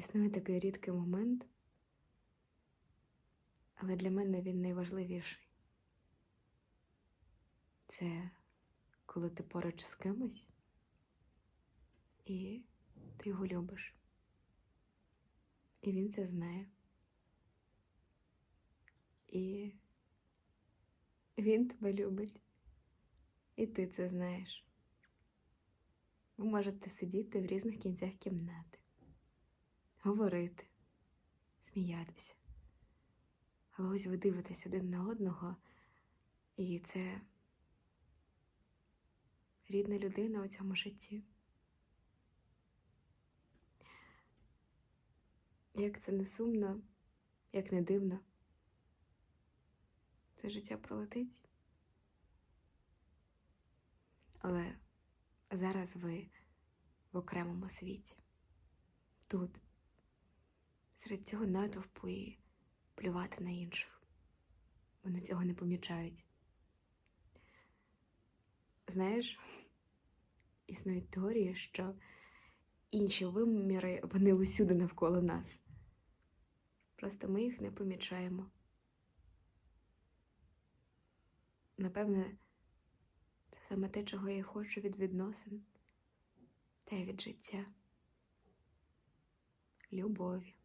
Існує такий рідкий момент, але для мене він найважливіший. Це коли ти поруч з кимось і ти його любиш. І він це знає. І він тебе любить. І ти це знаєш. Ви можете сидіти в різних кінцях кімнати, говорити, сміятися. Але ось ви дивитесь один на одного, і це рідна людина у цьому житті. Як це не сумно, як не дивно, це життя пролетить. Але зараз ви в окремому світі. Тут, серед цього натовпу і плювати на інших. Вони цього не помічають. Знаєш, існують теорії, що інші виміри вони усюди навколо нас. Просто ми їх не помічаємо. Напевне, це саме те, чого я хочу від відносин та й від життя. Любові.